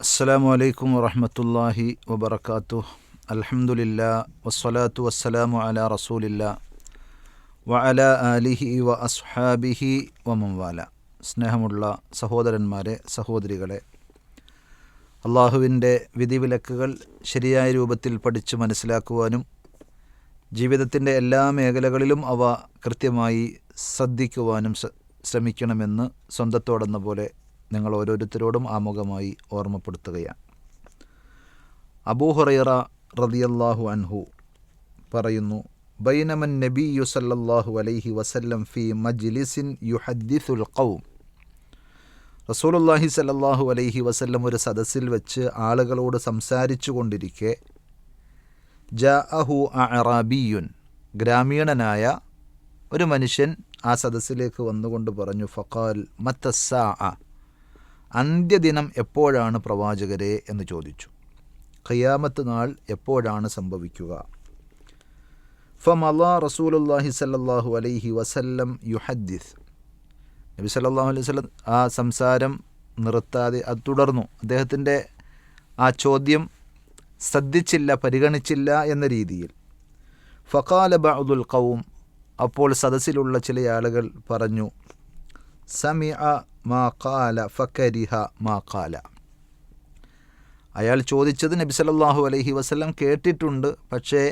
അസ്സാം വലൈക്കും വറഹമത്തല്ലാഹി വബർക്കാത്തു അലഹമുല്ല വസ്സലാത്തു വസ്സലാമു അല റസൂലില്ല വ അല ആലിഹി വ അസ്ഹാബിഹി വ മംവാല സ്നേഹമുള്ള സഹോദരന്മാരെ സഹോദരികളെ അള്ളാഹുവിന്റെ വിധിവിലക്കുകൾ ശരിയായ രൂപത്തിൽ പഠിച്ച് മനസ്സിലാക്കുവാനും ജീവിതത്തിന്റെ എല്ലാ മേഖലകളിലും അവ കൃത്യമായി ശ്രദ്ധിക്കുവാനും ശ്രമിക്കണമെന്ന് സ്വന്തത്തോടെന്ന പോലെ നിങ്ങൾ ഓരോരുത്തരോടും ആമുഖമായി ഓർമ്മപ്പെടുത്തുകയാണ്. അബൂഹുറൈറ റതിയല്ലാഹു അൻഹു പറയുന്നു ബൈനമൻ നബിയു സല്ലല്ലാഹു അലൈഹി വസല്ലം ഫി മജ്ലിസിൻ യുഹദ്ദിസുൽ ഖൗം. റസൂലുള്ളാഹി സല്ലല്ലാഹു അലൈഹി വസല്ലം ഒരു സദസ്സിൽ വെച്ച് ആളുകളോട് സംസാരിച്ചു കൊണ്ടിരിക്കെ ജാഅഹു അറാബിയുൻ ഗ്രാമീണനായ ഒരു മനുഷ്യൻ ആ സദസ്സിലേക്ക് വന്നുകൊണ്ട് പറഞ്ഞു ഫഖാൽ മത്തസ്സാ അന്ത്യദിനം എപ്പോഴാണ് പ്രവാചകരെ എന്ന് ചോദിച്ചു. ഖിയാമത്ത് നാൾ എപ്പോഴാണ് സംഭവിക്കുക? ഫമല റസൂലുല്ലാഹി സല്ലാഹു അലൈഹി വസല്ലം യുഹദ്ദിസ്. നബി സല്ലാഹു അലൈഹി വസല്ലം ആ സംസാരം നിർത്താതെ അത് തുടർന്നു. അദ്ദേഹത്തിന്റെ ആ ചോദ്യം ശ്രദ്ധിച്ചില്ല പരിഗണിച്ചില്ല എന്ന രീതിയിൽ. ഫക്കാല ബഅദുൽ ഖൗം അപ്പോൾ സദസ്സിലുള്ള ചില ആളുകൾ പറഞ്ഞു സമിഅ മാ ഖാല ഫക്കരിഹ മാ ഖാല. അയാൾ ചോദിച്ചത് നബി സല്ലാഹു അലൈഹി വസ്ലം കേട്ടിട്ടുണ്ട് പക്ഷേ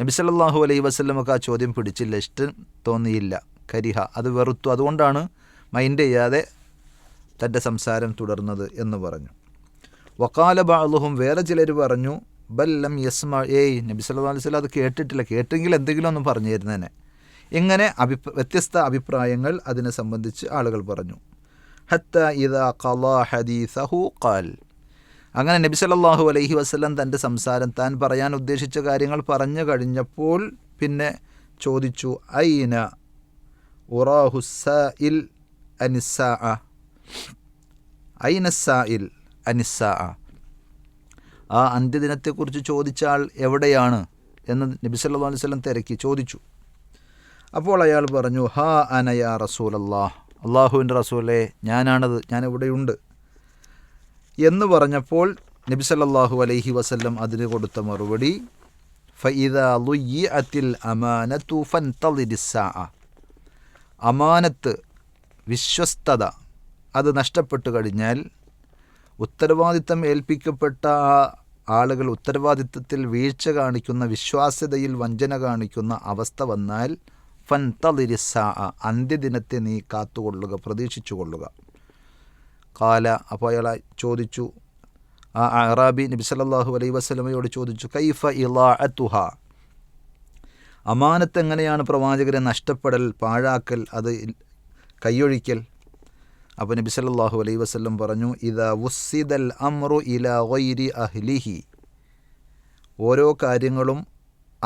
നബി സല്ലാഹു അലൈഹി വസ്ലമൊക്കെ ആ ചോദ്യം പിടിച്ചില്ല ഇഷ്ടം തോന്നിയില്ല. കരിഹ അത് വെറുത്തു. അതുകൊണ്ടാണ് മൈൻഡ് ചെയ്യാതെ തന്റെ സംസാരം തുടർന്നത് എന്ന് പറഞ്ഞു. വക്കാല ബാളുഹും വേറെ ചിലർ പറഞ്ഞു ബല്ലം യസ്മ ഏയ് നബി സല്ലാ അലൈഹി വസല്ലം അത് കേട്ടിട്ടില്ല. കേട്ടെങ്കിൽ എന്തെങ്കിലും ഒന്നും പറഞ്ഞു തരുന്നതിനെ ഇങ്ങനെ അഭിപ്ര വ്യത്യസ്ത അഭിപ്രായങ്ങൾ അതിനെ സംബന്ധിച്ച് ആളുകൾ പറഞ്ഞു. അങ്ങനെ നബി സല്ലാഹു അലൈഹി വസ്ലം തന്റെ സംസാരം താൻ പറയാൻ ഉദ്ദേശിച്ച കാര്യങ്ങൾ പറഞ്ഞു കഴിഞ്ഞപ്പോൾ പിന്നെ ചോദിച്ചു ഐന ഉറാഹുസ ഇൽ അനിസ ഐനസ ഇൽ അനിസ ആ അന്ത്യദിനത്തെക്കുറിച്ച് ചോദിച്ചാൽ എവിടെയാണ്? എന്ന് നബി സല്ലാ അലൈവല്ലം തിരക്കി ചോദിച്ചു. അപ്പോൾ അയാൾ പറഞ്ഞു ഹാ അനയാ റസൂലല്ലാഹ്. അള്ളാഹുവിന്റെ റസൂലെ ഞാനാണത് ഞാനിവിടെയുണ്ട്. എന്ന് പറഞ്ഞപ്പോൾ നബി സല്ലല്ലാഹു അലൈഹി വസല്ലം അതിന് കൊടുത്ത മറുപടി അതിൽ അമാനത്തു ഫൻതളിരിസ്സാ അമാനത്ത് വിശ്വസ്തത അത് നഷ്ടപ്പെട്ടു കഴിഞ്ഞാൽ ഉത്തരവാദിത്തം ഏൽപ്പിക്കപ്പെട്ട ആ ആളുകൾ ഉത്തരവാദിത്തത്തിൽ വീഴ്ച കാണിക്കുന്ന വിശ്വാസ്യതയിൽ വഞ്ചന കാണിക്കുന്ന അവസ്ഥ വന്നാൽ ഫൻതളിരിസ്സാ അന്ത്യദിനത്തെ നീ കാത്തുകൊള്ളുക പ്രതീക്ഷിച്ചു കൊള്ളുക കാല അപ്പോൾ അയാൾ ചോദിച്ചു ആ അറാബി നബി സല്ലല്ലാഹു അലൈ വസ്ലമയോട് ചോദിച്ചു കൈഫ ഇലാഅത്തുഹ അമാനത്ത് എങ്ങനെയാണ് പ്രവാചകരെ നഷ്ടപ്പെടൽ പാഴാക്കൽ അത് കൈയൊഴിക്കൽ? അപ്പോൾ നബി സല്ലല്ലാഹു അലൈ വസ്ലം പറഞ്ഞു ഇദാ വുസ്സിദൽ അമ്രു ഇലാ ഗൈരി അഹ്ലിഹി. ഓരോ കാര്യങ്ങളും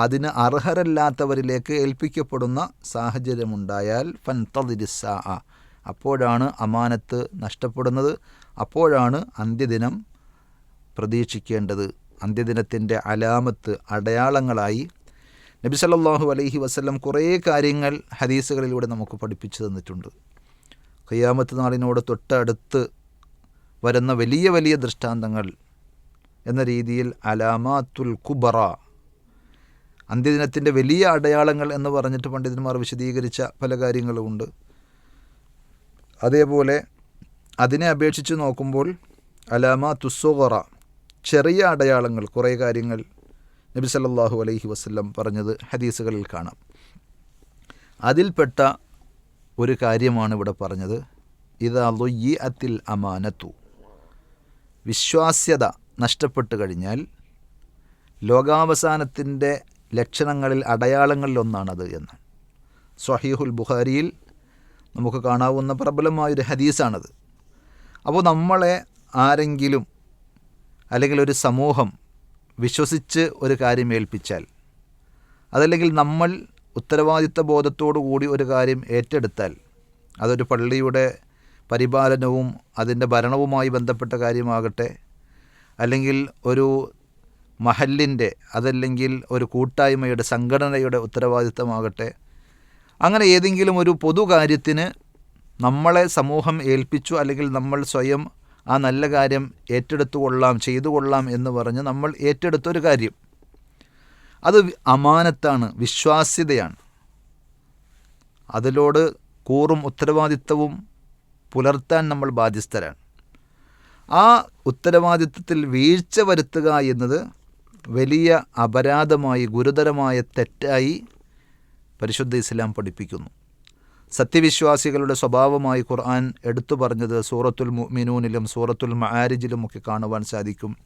അതിന് അർഹരല്ലാത്തവരിലേക്ക് ഏൽപ്പിക്കപ്പെടുന്ന സാഹചര്യമുണ്ടായാൽ ഫൻതദിരിസ അപ്പോഴാണ് അമാനത്ത് നഷ്ടപ്പെടുന്നത്. അപ്പോഴാണ് അന്ത്യദിനം പ്രതീക്ഷിക്കേണ്ടത്. അന്ത്യദിനത്തിന്റെ അലാമത്ത് അടയാളങ്ങളായി നബി സല്ലല്ലാഹു അലൈഹി വസല്ലം കുറേ കാര്യങ്ങൾ ഹദീസുകളിലൂടെ നമുക്ക് പഠിപ്പിച്ചു തന്നിട്ടുണ്ട്. ഖിയാമത്ത് നാളിനോട് തൊട്ടടുത്ത് വരുന്ന വലിയ വലിയ ദൃഷ്ടാന്തങ്ങൾ എന്ന രീതിയിൽ അലാമാത്തുൽ കുബറ അന്ത്യദിനത്തിന്റെ വലിയ അടയാളങ്ങൾ എന്ന് പറഞ്ഞിട്ട് പണ്ഡിതന്മാർ വിശദീകരിച്ച പല കാര്യങ്ങളുമുണ്ട്. അതേപോലെ അതിനെ അപേക്ഷിച്ച് നോക്കുമ്പോൾ അലാമ തുസ്സുറ ചെറിയ അടയാളങ്ങൾ കുറേ കാര്യങ്ങൾ നബി സല്ലാഹു അലൈഹി വസല്ലം പറഞ്ഞത് ഹദീസുകളിൽ കാണാം. അതിൽപ്പെട്ട ഒരു കാര്യമാണ് ഇവിടെ പറഞ്ഞത്. ഇതാ ലൊയ്യി അത്തിൽ അമാനത്തു. വിശ്വാസ്യത നഷ്ടപ്പെട്ടു കഴിഞ്ഞാൽ ലോകാവസാനത്തിന്റെ ലക്ഷണങ്ങളിൽ അടയാളങ്ങളിലൊന്നാണത് എന്ന്. സ്വഹീഹുൽ ബുഖാരിയിൽ നമുക്ക് കാണാവുന്ന പ്രബലമായൊരു ഹദീസാണത്. അപ്പോൾ നമ്മളെ ആരെങ്കിലും അല്ലെങ്കിൽ ഒരു സമൂഹം വിശ്വസിച്ച് ഒരു കാര്യം ഏൽപ്പിച്ചാൽ അതല്ലെങ്കിൽ നമ്മൾ ഉത്തരവാദിത്ത ബോധത്തോടു കൂടി ഒരു കാര്യം ഏറ്റെടുത്താൽ അതൊരു പള്ളിയുടെ പരിപാലനവും അതിന്റെ ഭരണവുമായി ബന്ധപ്പെട്ട കാര്യമാകട്ടെ അല്ലെങ്കിൽ ഒരു മഹലിന്റെ അതല്ലെങ്കിൽ ഒരു കൂട്ടായ്മയുടെ സംഘടനയുടെ ഉത്തരവാദിത്തമാകട്ടെ. അങ്ങനെ ഏതെങ്കിലും ഒരു പൊതു കാര്യത്തിന് നമ്മളെ സമൂഹം ഏൽപ്പിച്ചു അല്ലെങ്കിൽ നമ്മൾ സ്വയം ആ നല്ല കാര്യം ഏറ്റെടുത്തു കൊള്ളാം ചെയ്തു കൊള്ളാം എന്ന് പറഞ്ഞ് നമ്മൾ ഏറ്റെടുത്തൊരു കാര്യം. അത് അമാനത്താണ് വിശ്വാസ്യതയാണ്. അതിലോട് കൂറും ഉത്തരവാദിത്തവും പുലർത്താൻ നമ്മൾ ബാധ്യസ്ഥരാണ്. ആ ഉത്തരവാദിത്തത്തിൽ വീഴ്ച വരുത്തുക എന്നത് വലിയ അപരാധമായി ഗുരുതരമായ തെറ്റായി പരിശുദ്ധ ഇസ്ലാം പഠിപ്പിക്കുന്നു. സത്യവിശ്വാസികളുടെ സ്വഭാവമായി ഖുർആൻ എടുത്തു പറഞ്ഞത് സൂറത്തുൽ മിനൂനിലും സൂറത്തുൽ മആരിജിലും ഒക്കെ കാണുവാൻ സാധിക്കും.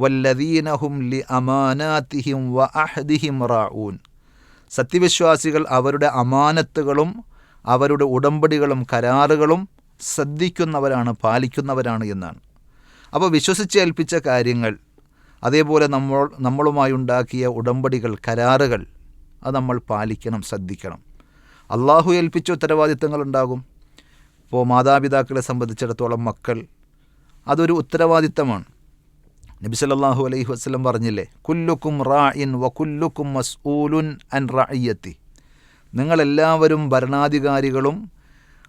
വല്ലദീനഹും ലി അമാനാത്തിഹിം വ അഹദിഹിം റാഊൻ. സത്യവിശ്വാസികൾ അവരുടെ അമാനത്തുകളും അവരുടെ ഉടമ്പടികളും കരാറുകളും ശ്രദ്ധിക്കുന്നവരാണ് പാലിക്കുന്നവരാണ് എന്നാണ്. അപ്പോൾ വിശ്വസിച്ചേൽപ്പിച്ച കാര്യങ്ങൾ അതേപോലെ നമ്മൾ നമ്മളുമായി ഉണ്ടാക്കിയ ഉടമ്പടികൾ കരാറുകൾ അത് നമ്മൾ പാലിക്കണം ശ്രദ്ധിക്കണം. അള്ളാഹു ഏൽപ്പിച്ച ഉത്തരവാദിത്തങ്ങൾ ഉണ്ടാകും. ഇപ്പോൾ മാതാപിതാക്കളെ സംബന്ധിച്ചിടത്തോളം മക്കൾ അതൊരു ഉത്തരവാദിത്തമാണ്. നബി സല്ലല്ലാഹു അലൈഹി വസ്ലം പറഞ്ഞില്ലേ കുല്ലുക്കും റാഇൻ വ കുല്ലുക്കും മസ്ഊലുൻ അൻ റയ്യത്തി നിങ്ങളെല്ലാവരും ഭരണാധികാരികളും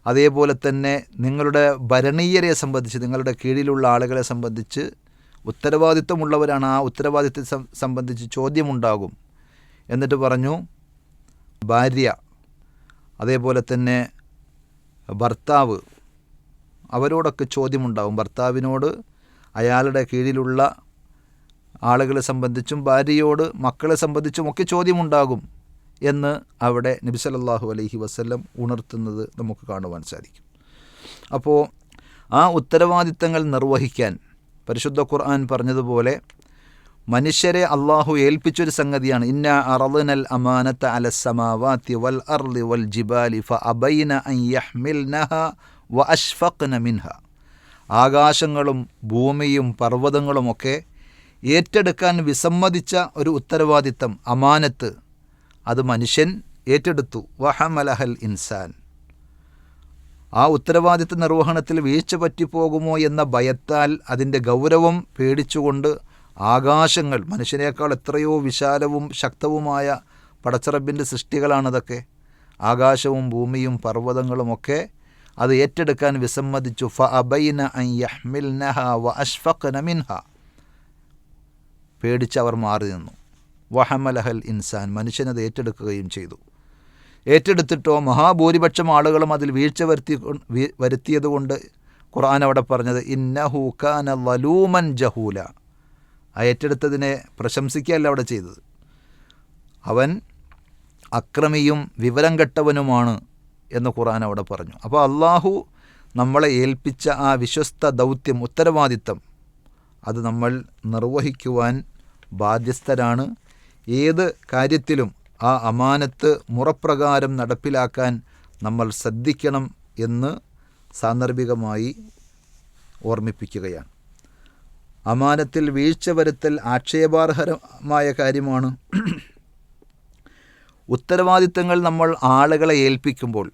അതേപോലെ തന്നെ നിങ്ങളുടെ ഭരണീയരെ സംബന്ധിച്ച് നിങ്ങളുടെ കീഴിലുള്ള ആളുകളെ സംബന്ധിച്ച് ഉത്തരവാദിത്തമുള്ളവരാണ് ആ ഉത്തരവാദിത്വം സംബന്ധിച്ച് ചോദ്യമുണ്ടാകും. എന്നിട്ട് പറഞ്ഞു ഭാര്യ അതേപോലെ തന്നെ ഭർത്താവ് അവരോടൊക്കെ ചോദ്യമുണ്ടാകും. ഭർത്താവിനോട് അയാളുടെ കീഴിലുള്ള ആളുകളെ സംബന്ധിച്ചും ഭാര്യയോട് മക്കളെ സംബന്ധിച്ചും ഒക്കെ ചോദ്യമുണ്ടാകും എന്ന് അവിടെ നബി സല്ലല്ലാഹു അലൈഹി വസല്ലം ഉണർത്തുന്നത് നമുക്ക് കാണുവാൻ സാധിക്കും. അപ്പോൾ ആ ഉത്തരവാദിത്തങ്ങൾ നിർവഹിക്കാൻ പരിശുദ്ധ ഖുർആൻ പറഞ്ഞതുപോലെ മനുഷ്യരെ അള്ളാഹു ഏൽപ്പിച്ചൊരു സംഗതിയാണ്. ഇന്ന അറദിനൽ അമാനത്ത് അല സമാവാത്തി വൽ അർലി വൽ ജിബാലി ഫ അബൈന അൻ നഹ വ അഷ്ഫഖ്ന മിൻഹ. ആകാശങ്ങളും ഭൂമിയും പർവതങ്ങളുമൊക്കെ ഏറ്റെടുക്കാൻ വിസമ്മതിച്ച ഒരു ഉത്തരവാദിത്തം അമാനത്ത്. അത് മനുഷ്യൻ ഏറ്റെടുത്തു. വഹമലഹൽ ഇൻസാൻ. ആ ഉത്തരവാദിത്ത നിർവഹണത്തിൽ വീഴ്ച പറ്റിപ്പോകുമോ എന്ന ഭയത്താൽ അതിന്റെ ഗൗരവം പേടിച്ചുകൊണ്ട് ആകാശങ്ങൾ മനുഷ്യനേക്കാൾ എത്രയോ വിശാലവും ശക്തവുമായ പടച്ചറബിന്റെ സൃഷ്ടികളാണതൊക്കെ. ആകാശവും ഭൂമിയും പർവതങ്ങളുമൊക്കെ അത് ഏറ്റെടുക്കാൻ വിസമ്മതിച്ചു. ഫ അബൈന യഹ്മിൽനഹ മിൻഹ. പേടിച്ച് അവർ മാറി നിന്നു വഹമലഹൽ ഇൻസാൻ മനുഷ്യനത് ഏറ്റെടുക്കുകയും ചെയ്തു. ഏറ്റെടുത്തിട്ടോ മഹാഭൂരിപക്ഷം ആളുകളും അതിൽ വീഴ്ച വരുത്തി വരുത്തിയതുകൊണ്ട് ഖുർആൻ അവിടെ പറഞ്ഞത് ഇന്നഹു കാന വലൂമൻ ജഹൂല. ആ ഏറ്റെടുത്തതിനെ പ്രശംസിക്കുകയല്ല അവിടെ ചെയ്തത്. അവൻ അക്രമിയും വിവരം കെട്ടവനുമാണ് എന്ന് ഖുർആൻ അവിടെ പറഞ്ഞു. അപ്പോൾ അള്ളാഹു നമ്മളെ ഏൽപ്പിച്ച ആ വിശ്വസ്ത ദൗത്യം ഉത്തരവാദിത്തം അത് നമ്മൾ നിർവഹിക്കുവാൻ ബാധ്യസ്ഥരാണ്. ഏത് കാര്യത്തിലും ആ അമാനത്ത് മുറപ്രകാരം നടപ്പിലാക്കാൻ നമ്മൾ ശ്രദ്ധിക്കണം എന്ന് സാന്ദർഭികമായി ഓർമ്മിപ്പിക്കുകയാണ്. അമാനത്തിൽ വീഴ്ച വരുത്തൽ ആക്ഷേപാർഹരമായ കാര്യമാണ്. ഉത്തരവാദിത്തങ്ങൾ നമ്മൾ ആളുകളെ ഏൽപ്പിക്കുമ്പോൾ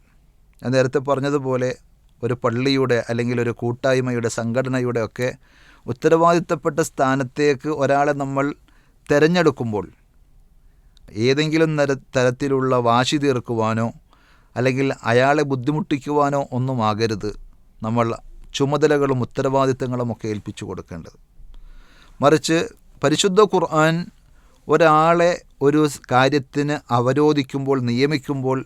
ഞാൻ നേരത്തെ പറഞ്ഞതുപോലെ ഒരു പള്ളിയുടെ അല്ലെങ്കിൽ ഒരു കൂട്ടായ്മയുടെ സംഘടനയുടെ ഒക്കെ ഉത്തരവാദിത്തപ്പെട്ട സ്ഥാനത്തേക്ക് ഒരാളെ നമ്മൾ തിരഞ്ഞെടുക്കുമ്പോൾ ഏതെങ്കിലും തരത്തിലുള്ള വാശി തീർക്കുവാനോ അല്ലെങ്കിൽ അയാളെ ബുദ്ധിമുട്ടിക്കുവാനോ ഒന്നും ആകരുത്. നമ്മൾ ചുമതലകളും ഉത്തരവാദിത്തങ്ങളും ഒക്കെ ഏൽപ്പിച്ചു കൊടുക്കേണ്ടത്. മറിച്ച് പരിശുദ്ധ ഖുർആൻ ഒരാളെ ഒരു കാര്യത്തിന് അവരോധിക്കുമ്പോൾ നിയമിക്കുമ്പോൾ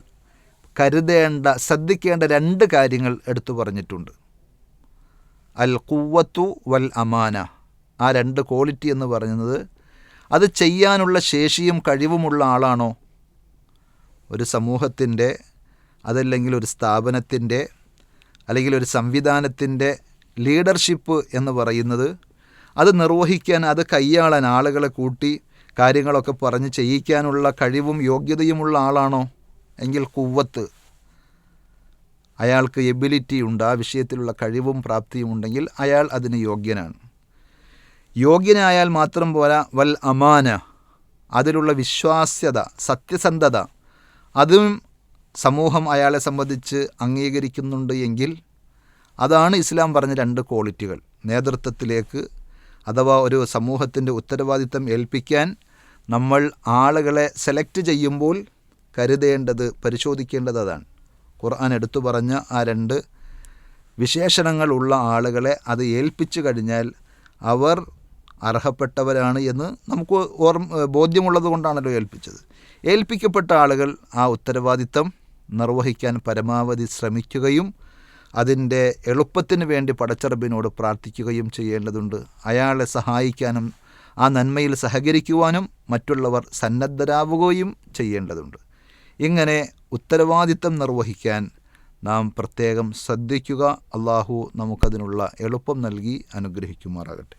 കരുതേണ്ട ശ്രദ്ധിക്കേണ്ട രണ്ട് കാര്യങ്ങൾ എടുത്തു പറഞ്ഞിട്ടുണ്ട്. അൽ കുവത്തു വൽ അമാന. ആ രണ്ട് ക്വാളിറ്റി എന്ന് പറയുന്നത് അത് ചെയ്യാനുള്ള ശേഷിയും കഴിവുമുള്ള ആളാണോ? ഒരു സമൂഹത്തിന്റെ അതല്ലെങ്കിൽ ഒരു സ്ഥാപനത്തിന്റെ അല്ലെങ്കിൽ ഒരു സംവിധാനത്തിന്റെ ലീഡർഷിപ്പ് എന്ന് പറയുന്നത് അത് നിർവഹിക്കാൻ അത് കൈയാളാൻ ആളുകളെ കൂട്ടി കാര്യങ്ങളൊക്കെ പറഞ്ഞ് ചെയ്യിക്കാനുള്ള കഴിവും യോഗ്യതയുമുള്ള ആളാണോ? എങ്കിൽ കുവ്വത്ത്. അയാൾക്ക് എബിലിറ്റി ഉണ്ട് ആ വിഷയത്തിലുള്ള കഴിവും പ്രാപ്തിയും ഉണ്ടെങ്കിൽ അയാൾ അതിന് യോഗ്യനാണ്. യോഗ്യനായാൽ മാത്രം പോരാ. വൽ അമാന. അതിലുള്ള വിശ്വാസ്യത സത്യസന്ധത. അതും സമൂഹം അയാളെ സംബന്ധിച്ച് അംഗീകരിക്കുന്നുണ്ട് എങ്കിൽ അതാണ് ഇസ്ലാം പറഞ്ഞ രണ്ട് ക്വാളിറ്റികൾ. നേതൃത്വത്തിലേക്ക് അഥവാ ഒരു സമൂഹത്തിന്റെ ഉത്തരവാദിത്തം ഏൽപ്പിക്കാൻ നമ്മൾ ആളുകളെ സെലക്ട് ചെയ്യുമ്പോൾ കരുതേണ്ടത് പരിശോധിക്കേണ്ടത് അതാണ്. ഖുർആൻ എടുത്തു പറഞ്ഞ ആ രണ്ട് വിശേഷണങ്ങളുള്ള ആളുകളെ അത് ഏൽപ്പിച്ചു കഴിഞ്ഞാൽ അവർ അർഹപ്പെട്ടവരാണ് എന്ന് നമുക്ക് ഓർമ്മ ബോധ്യമുള്ളത് കൊണ്ടാണല്ലോ ഏൽപ്പിച്ചത്. ഏൽപ്പിക്കപ്പെട്ട ആളുകൾ ആ ഉത്തരവാദിത്തം നിർവഹിക്കാൻ പരമാവധി ശ്രമിക്കുകയും അതിന്റെ എളുപ്പത്തിന് വേണ്ടി പടച്ചറബിനോട് പ്രാർത്ഥിക്കുകയും ചെയ്യേണ്ടതുണ്ട്. അയാളെ സഹായിക്കാനും ആ നന്മയിൽ സഹകരിക്കുവാനും മറ്റുള്ളവർ സന്നദ്ധരാവുകയും ചെയ്യേണ്ടതുണ്ട്. ഇങ്ങനെ ഉത്തരവാദിത്തം നിർവഹിക്കാൻ നാം പ്രത്യേകം ശ്രദ്ധിക്കുക. അള്ളാഹു നമുക്കതിനുള്ള എളുപ്പം നൽകി അനുഗ്രഹിക്കുമാറാകട്ടെ.